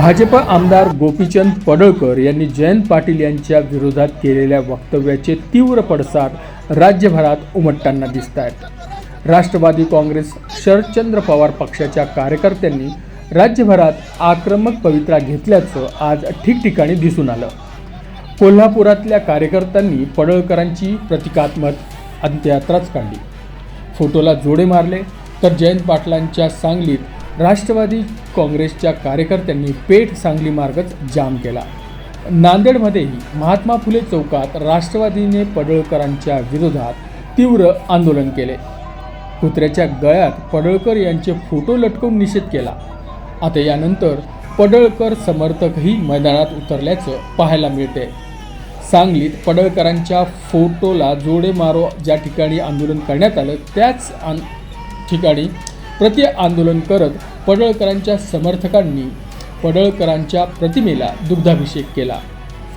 भाजप आमदार गोपीचंद पडळकर यांनी जयंत पाटील यांच्या विरोधात केलेल्या वक्तव्याचे तीव्र पडसाद राज्यभरात उमटताना दिसत आहेत राष्ट्रवादी काँग्रेस शरदचंद्र पवार पक्षाच्या कार्यकर्त्यांनी राज्यभरात आक्रमक पवित्रा घेतल्याचं आज ठिकठिकाणी दिसून आलं. कोल्हापुरातल्या कार्यकर्त्यांनी पडळकरांची प्रतिकात्मक अंत्ययात्राच काढली. फोटोला जोडे मारले तर जयंत पाटलांच्या सांगलीत राष्ट्रवादी काँग्रेसच्या कार्यकर्त्यांनी पेठ सांगली मार्गच जाम केला. नांदेडमध्येही महात्मा फुले चौकात राष्ट्रवादीने पडळकरांच्या विरोधात तीव्र आंदोलन केले. कुत्र्याच्या गळ्यात पडळकर यांचे फोटो लटकवून निषेध केला. आता यानंतर पडळकर समर्थकही मैदानात उतरल्याचं पाहायला मिळते सांगलीत पडळकरांच्या फोटोला जोडे मारो ज्या ठिकाणी आंदोलन करण्यात आलं त्याच आन ठिकाणी प्रति आंदोलन करत पडळकरांच्या समर्थकांनी पडळकरांच्या प्रतिमेला दुग्धाभिषेक केला.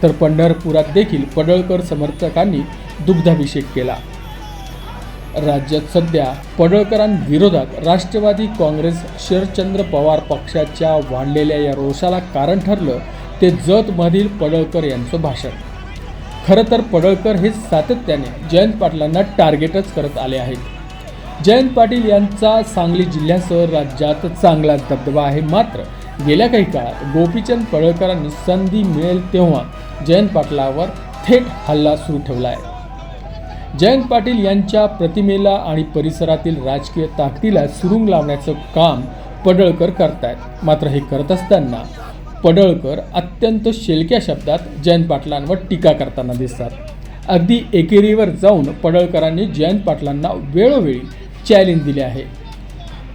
तर पंढरपुरात देखील पडळकर समर्थकांनी दुग्धाभिषेक केला. राज्यात सध्या पडळकरांविरोधात राष्ट्रवादी काँग्रेस शरदचंद्र पवार पक्षाच्या वाढलेल्या या रोषाला कारण ठरलं ते जतमधील पडळकर यांचं भाषण. खरं तर पडळकर हे सातत्याने जयंत पाटलांना टार्गेटच करत आले आहेत. जयंत पाटील यांचा सांगली जिल्ह्यासह राज्यात चांगला दबदबा आहे. मात्र गेल्या काही काळात गोपीचंद पडळकरांनी संधी मिळेल तेव्हा जयंत पाटलावर थेट हल्ला सुरू ठेवला आहे. जयंत पाटील यांच्या प्रतिमेला आणि परिसरातील राजकीय ताकदीला सुरुंग लावण्याचं काम पडळकर करतायत. मात्र हे करत असताना पडळकर अत्यंत शेलक्या शब्दात जयंत पाटलांवर टीका करताना दिसतात. अगदी एकेरीवर जाऊन पडळकरांनी जयंत पाटलांना वेळोवेळी चॅलेंज दिले आहे.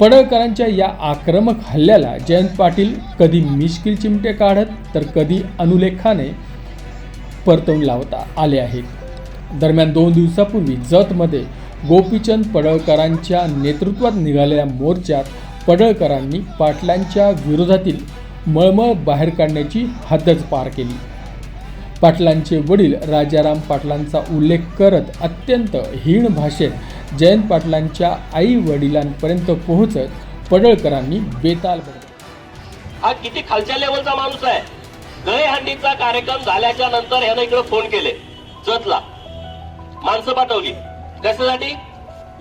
पडळकरांच्या या आक्रमक हल्ल्याला जयंत पाटील कधी मिश्किल चिमटे काढत तर कधी अनुलेखाने परतवून लावता आले आहेत. दरम्यान दोन दिवसापूर्वी जतमध्ये गोपीचंद पडळकरांच्या नेतृत्वात निघालेल्या मोर्चात पडळकरांनी पाटलांच्या विरोधातील मळमळ बाहेर काढण्याची हद्दच पार केली. पाटलांचे वडील राजाराम पाटलांचा उल्लेख करत अत्यंत हीण भाषेत जयंत पाटलांच्या आई वडिलांपर्यंत पोहोचत पडळकरांनी बेताल हा किती खालच्या लेवलचा माणूस आहे? दहीहंडीचा कार्यक्रम झाल्याच्यानंतर ह्यानं इकडे फोन केले. जतला. माणसं पाठवली. कशासाठी?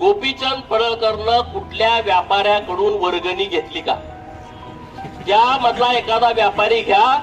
गोपीचंद पडळकरनं कुठल्या व्यापाऱ्याकडून वर्गणी घेतली का? त्यामधला एखादा व्यापारी घ्या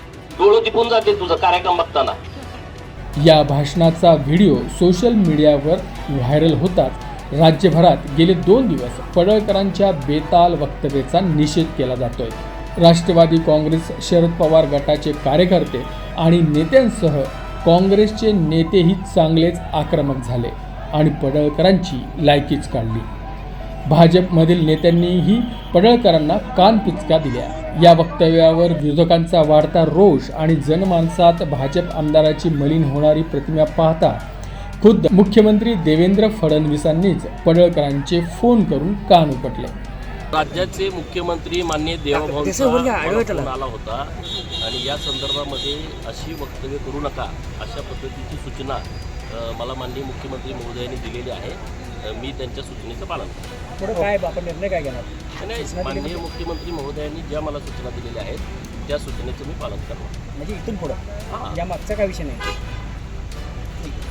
डोळं टिपून जाते तुझा कार्यक्रम बघताना. या भाषणाचा व्हिडिओ सोशल मीडियावर व्हायरल होताच. राज्यभरात गेले दोन दिवस पडळकरांच्या बेताल वक्तव्याचा निषेध केला जातोय. राष्ट्रवादी काँग्रेस शरद पवार गटाचे कार्यकर्ते आणि नेत्यांसह काँग्रेसचे नेतेही चांगलेच आक्रमक झाले आणि पडळकरांची लायकीच काढली. भाजपमधील नेत्यांनीही पडळकरांना कानपिचका दिल्या. या वक्तव्यावर विरोधकांचा वाढता रोष आणि जनमानसात भाजप आमदाराची मलिन होणारी प्रतिमा पाहता खुद्द मुख्यमंत्री देवेंद्र फडणवीसांनीच पडळकरांचे फोन करून कान उपटले. राज्याचे मुख्यमंत्री मान्य देवभाऊ. आला होता आणि या संदर्भामध्ये अशी वक्तव्य करू नका अशा पद्धतीची सूचना मला माननीय मुख्यमंत्री महोदयांनी दिलेली आहे. मी त्यांच्या सूचनेचं पालन करतो. पुढे काय आपण निर्णय काय घेणार? आणि माननीय मुख्यमंत्री महोदयांनी ज्या मला सूचना दिलेल्या आहेत त्या सूचनेचं मी पालन करणार. म्हणजे इथून पुढं? हां. या मागचा काय विषय नाही?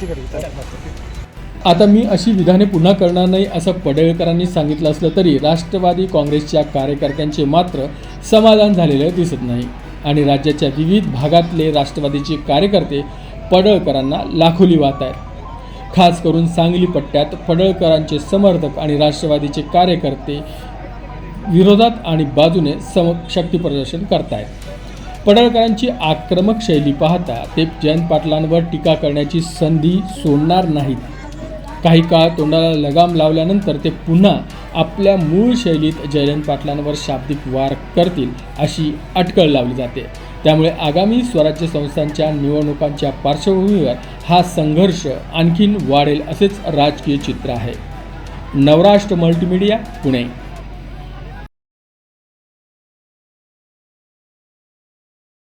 ठीक आहे चालेल. आता मी अशी विधाने पुन्हा करणार नाही असं पडळकरांनी सांगितलं असलं तरी राष्ट्रवादी काँग्रेसच्या कार्यकर्त्यांचे मात्र समाधान झालेलं दिसत नाही. आणि राज्याच्या विविध भागातले राष्ट्रवादीचे कार्यकर्ते पडळकरांना लाखोली वाहत आहेत खास करून सांगली पट्ट्यात पडळकरांचे समर्थक आणि राष्ट्रवादीचे कार्यकर्ते विरोधात आणि बाजूने सम शक्तीप्रदर्शन करतायत. पडळकरांची आक्रमक शैली पाहता ते जयंत पाटलांवर टीका करण्याची संधी सोडणार नाहीत. काही काळ तोंडाला लगाम लावल्यानंतर ते पुन्हा आपल्या मूळ शैलीत जयंत पाटलांवर शाब्दिक वार करतील अशी अटकळ लावली जाते. त्यामुळे आगामी स्वराज्य संस्थांच्या निवडणुकांच्या पार्श्वभूमीवर हा संघर्ष आणखीन वाढेल असेच राजकीय चित्र आहे. नवराष्ट्र मल्टीमीडिया पुणे.